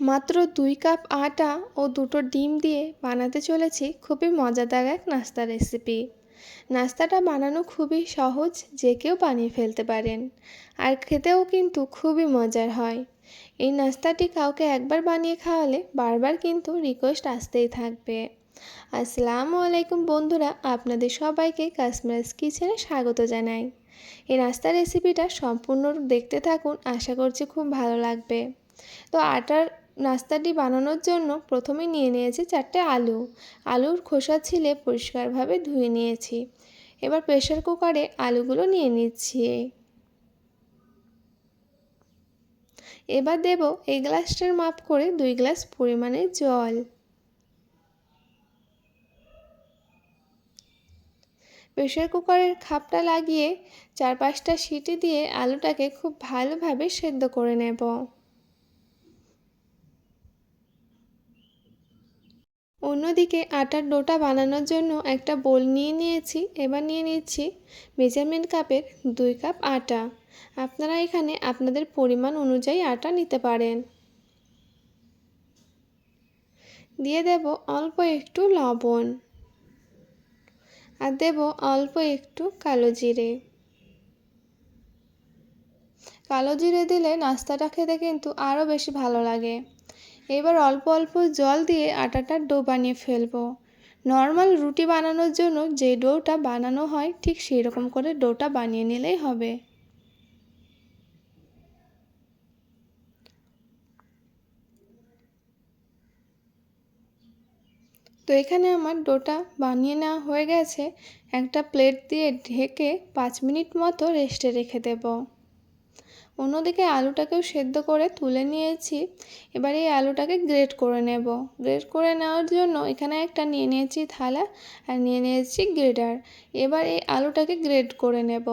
মাত্র দুই কাপ আটা ও দুটো ডিম দিয়ে বানাতে চলেছি খুবই মজাদার এক নাস্তা রেসিপি নাস্তাটা বানানো খুবই সহজ, যে কেউ বানিয়ে ফেলতে পারেন। আর খেতেও কিন্তু খুবই মজার হয়। এই নাস্তাটি কাউকে একবার বানিয়ে খাওয়ালে বারবার কিন্তু রিকোয়েস্ট আসতেই থাকবে। আসসালামু আলাইকুম বন্ধুরা, আপনাদের সবাইকে কাশ্মীরাস কিচেনে স্বাগত জানাই। এই নাস্তা রেসিপিটা সম্পূর্ণ দেখতে থাকুন, আশা করছি খুব ভালো লাগবে। তো আটার নাস্তাটি বানানোর জন্য প্রথমে নিয়ে নিয়েছি চারটে আলু। আলুর খোসা ছিলে পরিষ্কারভাবে ধুয়ে নিয়েছি। এবার প্রেশার কুকারে আলুগুলো নিয়ে নিচ্ছি। এবার দেব এই গ্লাসটার মাপ করে দুই গ্লাস পরিমাণে জল। প্রেশার কুকারের খাপটা লাগিয়ে চার পাঁচটা সিটি দিয়ে আলুটাকে খুব ভালোভাবে সেদ্ধ করে নেব। অন্যদিকে আটার ডোটা বানানোর জন্য একটা বোল নিয়ে নিয়েছি। এবার নিয়ে নিচ্ছি মেজারমেন্ট কাপের দুই কাপ আটা। আপনারা এখানে আপনাদের পরিমাণ অনুযায়ী আটা নিতে পারেন। দিয়ে দেব অল্প একটু লবণ। আর দেব অল্প একটু কালো জিরে। কালো জিরে দিলে নাস্তাটা খেতে কিন্তু আরও বেশি ভালো লাগে। এবার অল্প অল্প জল দিয়ে আটাটার ডো বানিয়ে ফেলব। নর্মাল রুটি বানানোর জন্য যে ডোটা বানানো হয়, ঠিক সেই রকম করে ডোটা বানিয়ে নিলেই হবে। তো এখানে আমার ডোটা বানিয়ে নেওয়া হয়ে গেছে। একটা প্লেট দিয়ে ঢেকে পাঁচ মিনিট মতো রেস্টে রেখে দেব। অন্যদিকে আলুটাকেও সেদ্ধ করে তুলে নিয়েছি। এবার এই আলুটাকে গ্রেট করে নেব। গ্রেট করে নেওয়ার জন্য এখানে একটা নিয়ে নিয়েছি থালা আর নিয়ে নিয়েছি গ্রেটার। এবার এই আলুটাকে গ্রেট করে নেব।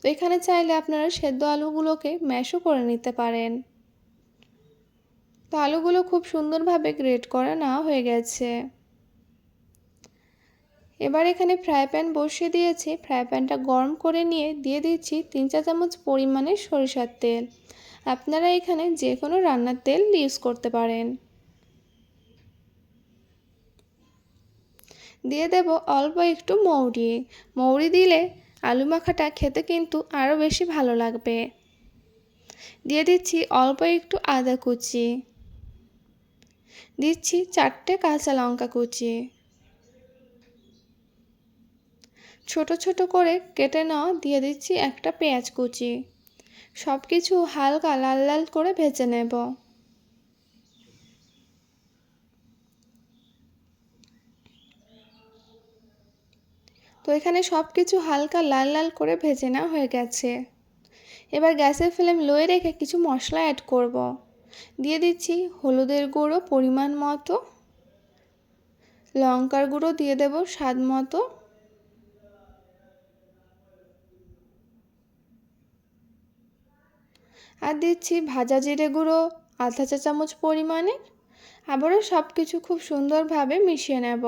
তো এখানে চাইলে আপনারা সেদ্ধ আলুগুলোকে ম্যাশও করে নিতে পারেন। তো আলুগুলো খুব সুন্দরভাবে গ্রেট করে নেওয়া হয়ে গেছে। এবার এখানে ফ্রাই প্যান বসিয়ে দিয়েছি। ফ্রাই প্যানটা গরম করে নিয়ে দিয়ে দিচ্ছি তিন চা চামচ পরিমাণে সরিষার তেল। আপনারা এখানে যে কোনো রান্নার তেল ইউজ করতে পারেন। দিয়ে দেব অল্প একটু মৌরি। মৌরি দিলে আলু মাখাটা খেতে কিন্তু আরও বেশি ভালো লাগবে। দিয়ে দিচ্ছি অল্প একটু আদা কুচি। দিচ্ছি চারটে কাঁচা লঙ্কা কুচি। ছোট ছোট করে কেটে নেওয়া দিয়ে দিচ্ছি একটা পেঁয়াজ কুচি। সব কিছু হালকা লাল লাল করে ভেজে নেব। তো এখানে সব কিছু হালকা লাল লাল করে ভেজে নেওয়া হয়ে গেছে। এবার গ্যাসের ফ্লেম লোয়ে রেখে কিছু মশলা অ্যাড করব। দিয়ে দিচ্ছি হলুদের গুঁড়ো পরিমাণ মতো। লঙ্কার গুঁড়ো দিয়ে দেব স্বাদ মতো। আর দিচ্ছি ভাজা জিরে গুঁড়ো, আধা চা চামচ পরিমাণে। আবারও সব কিছু খুব সুন্দরভাবে মিশিয়ে নেব।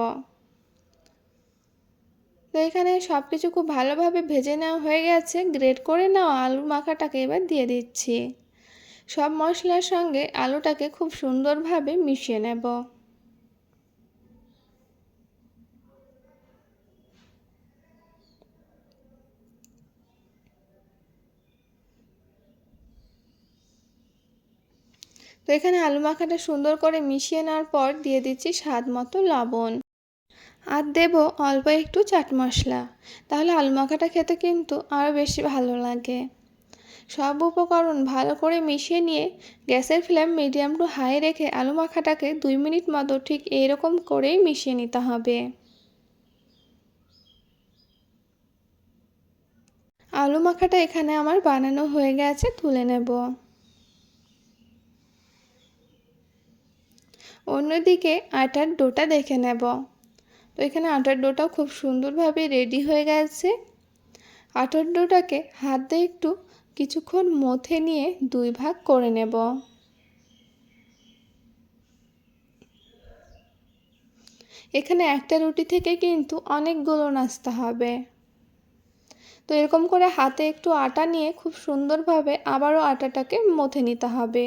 তো এখানে সব কিছু খুব ভালোভাবে ভেজে নেওয়া হয়ে গেছে। গ্রেট করে নাও আলু মাখাটাকে এবার দিয়ে দিচ্ছি। সব মশলার সঙ্গে আলুটাকে খুব সুন্দরভাবে মিশিয়ে নেব। তো এখানে আলু মাখাটা সুন্দর করে মিশিয়ে নেওয়ার পর দিয়ে দিচ্ছি স্বাদ মতো লবণ। আর দেব অল্প একটু চাট মশলা। তাহলে আলু মাখাটা খেতে কিন্তু আরও বেশি ভালো লাগে। সব উপকরণ ভালো করে মিশিয়ে নিয়ে গ্যাসের ফ্লেম মিডিয়াম টু হাই রেখে আলু মাখাটাকে দুই মিনিট মতো ঠিক এইরকম করেই মিশিয়ে নিতে হবে। আলু মাখাটা এখানে আমার বানানো হয়ে গেছে, তুলে নেব। অন্যদিকে আটার ডোটা দেখে নেব। তো এখানে আটার ডোটাও খুব সুন্দরভাবে রেডি হয়ে গেছে। আটার ডোটাকে হাত দিয়ে একটু কিছুক্ষণ মথে নিয়ে দুই ভাগ করে নেব। এখানে একটা রুটি থেকে কিন্তু অনেকগুলো নাস্তা হবে। তো এরকম করে হাতে একটু আটা নিয়ে খুব সুন্দরভাবে আবারও আটাটাকে মথে নিতে হবে।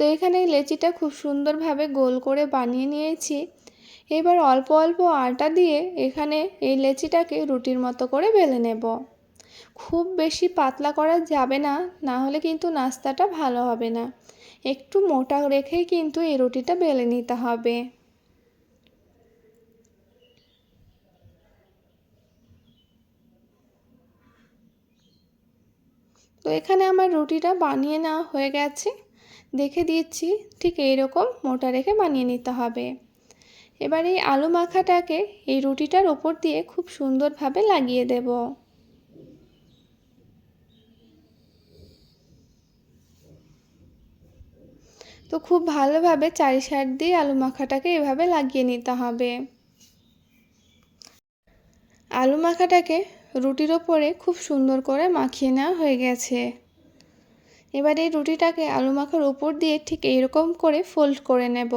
তো এখানে লেচিটা খুব সুন্দরভাবে গোল করে বানিয়ে নিয়েছি। এবার অল্প অল্প আটা দিয়ে এখানে এই লেচিটাকে রুটির মতো করে বেলে নেব। খুব বেশি পাতলা করা যাবে না না হলে কিন্তু নাস্তাটা ভালো হবে না। একটু মোটা রেখেই কিন্তু এই রুটিটা বেলে নিতে হবে। তো এখানে আমার রুটিটা বানিয়ে নেওয়া হয়ে গেছে। দেখে দিচ্ছি, ঠিক এইরকম মোটা রেখে বানিয়ে নিতে হবে। এবার এই আলু মাখাটাকে এই রুটিটার ওপর দিয়ে খুব সুন্দরভাবে লাগিয়ে দেব। তো খুব ভালোভাবে চারি সাইড দিয়ে আলু মাখাটাকে এভাবে লাগিয়ে নিতে হবে। আলু মাখাটাকে রুটির ওপরে খুব সুন্দর করে মাখিয়ে নেওয়া হয়ে গেছে। এবার এই রুটিটাকে আলু মাখার উপর দিয়ে ঠিক এইরকম করে ফোল্ড করে নেব।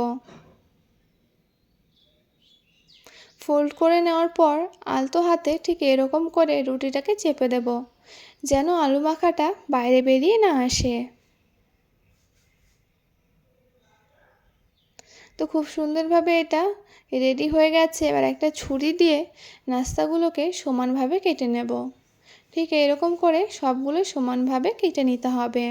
ফোল্ড করে নেওয়ার পর আলতো হাতে ঠিক এরকম করে রুটিটাকে চেপে দেব, যেন আলু মাখাটা বাইরে বেরিয়ে না আসে। তো খুব সুন্দরভাবে এটা রেডি হয়ে গেছে। এবার একটা ছুরি দিয়ে নাস্তাগুলোকে সমানভাবে কেটে নেব। ঠিক এরকম করে সবগুলো সমানভাবে কেটে নিতে হবে।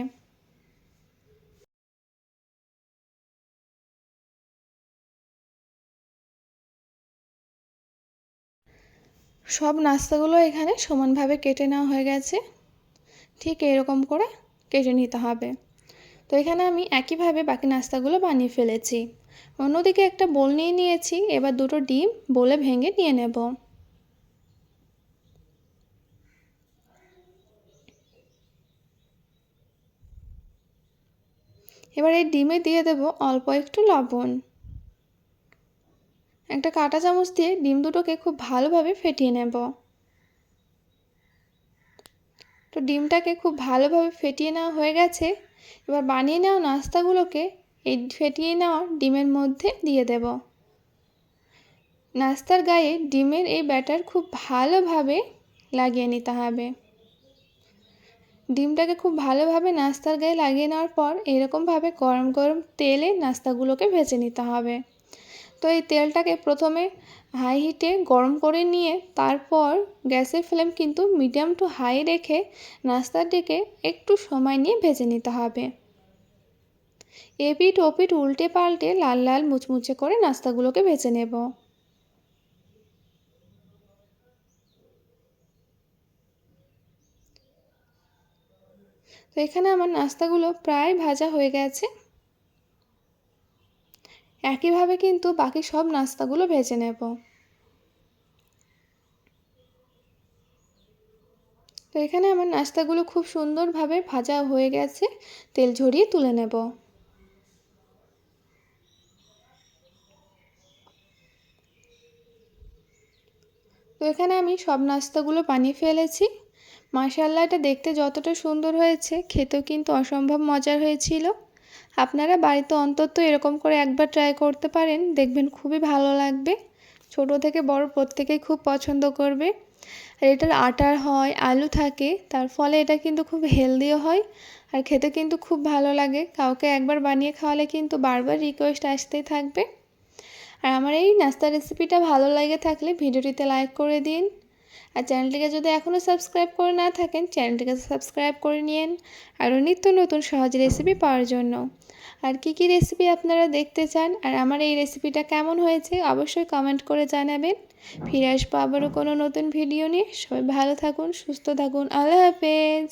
সব নাস্তাগুলো এখানে সমানভাবে কেটে নেওয়া হয়ে গেছে। ঠিক এরকম করে কেটে নিতে হবে। তো এখানে আমি একইভাবে বাকি নাস্তাগুলো বানিয়ে ফেলেছি। অন্যদিকে একটা বোল নিয়ে নিয়েছি, এবার দুটো ডিম বলে ভেঙে নিয়ে নেব। এবার এই ডিমে দিয়ে দেব অল্প একটু লবণ। একটা কাঁটা চামচ দিয়ে ডিম দুটোকে খুব ভালোভাবে ফেটিয়ে নেব। তো ডিমটাকে খুব ভালোভাবে ফেটিয়ে নেওয়া হয়ে গেছে। এবার বানিয়ে নেওয়া নাস্তাগুলোকে এই ফেটিয়ে নেওয়া ডিমের মধ্যে দিয়ে দেব। নাস্তার গায়ে ডিমের এই ব্যাটার খুব ভালোভাবে লাগিয়ে নিতে হবে। ডিমটাকে খুব ভালোভাবে নাস্তার গায়ে লাগিয়ে নেওয়ার পর এরকমভাবে গরম গরম তেলে নাস্তাগুলোকে ভেজে নিতে হবে। তো এই তেলটাকে প্রথমে হাই হিটে গরম করে নিয়ে তারপর গ্যাসের ফ্লেম কিন্তু মিডিয়াম টু হাই রেখে নাস্তাটিকে একটু সময় নিয়ে ভেজে নিতে হবে। এপিট ওপিট উল্টে পাল্টে লাল লাল মুচমুচে করে নাস্তাগুলোকে ভেজে নেব। তো এখানে আমার নাস্তাগুলো প্রায় ভাজা হয়ে গেছে। একইভাবে কিন্তু বাকি সব নাস্তাগুলো ভেজে নেব। তো এখানে আমার নাস্তাগুলো খুব সুন্দরভাবে ভাজা হয়ে গেছে, তেল ঝরিয়ে তুলে নেব। তো এখানে আমি সব নাস্তাগুলো বানিয়ে ফেলেছি। মাসাল্লা এটা দেখতে যতটা সুন্দর হয়েছে, খেতেও কিন্তু অসম্ভব মজার হয়েছিল। আপনারা বাড়িতে অন্তত এরকম করে একবার ট্রাই করতে পারেন, দেখবেন খুবই ভালো লাগবে। ছোট থেকে বড় প্রত্যেকেই খুব পছন্দ করবে। আর এটার আটার হয়, আলু থাকে, তার ফলে এটা কিন্তু খুব হেলদিও হয় আর খেতে কিন্তু খুব ভালো লাগে। কাউকে একবার বানিয়ে খাওয়ালে কিন্তু বারবার রিকোয়েস্ট আসতেই থাকবে। আর আমার এই নাস্তা রেসিপিটা ভালো লাগে থাকলে ভিডিওটিতে লাইক করে দিন। আর চ্যানেলটিকে যদি এখনও সাবস্ক্রাইব করে না থাকেন, চ্যানেলটিকে সাবস্ক্রাইব করে নিন আরও নিত্য নতুন সহজ রেসিপি পাওয়ার জন্য। আর কি কি রেসিপি আপনারা দেখতে চান আর আমার এই রেসিপিটা কেমন হয়েছে অবশ্যই কমেন্ট করে জানাবেন। ফিরে আসব আবারও কোনো নতুন ভিডিও নিয়ে। সবাই ভালো থাকুন, সুস্থ থাকুন। আল্লাহ হাফেজ।